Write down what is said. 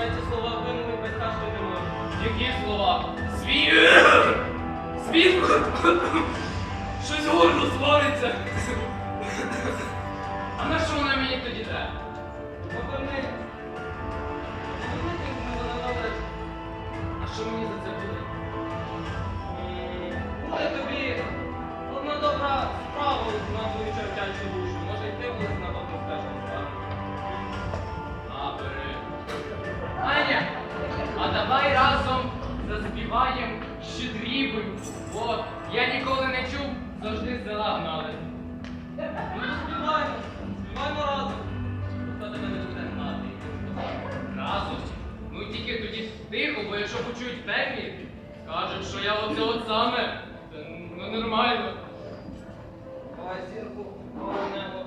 На ці слова вимови батька Шевіна. Які слова? Свій! Свій! Щось горло свариться. А на що вона мені тоді дає? Напевне, заспіваємо щедрівень. От, я ніколи не чув, завжди села гнали. Ну, співаємо, співаємо разом. Хто тебе не буде гнати? Разом? Ну тільки тоді тихо, бо якщо почують в темі, скажуть, що я оце от саме. Це, Ну нормально. Давай зірку, небо.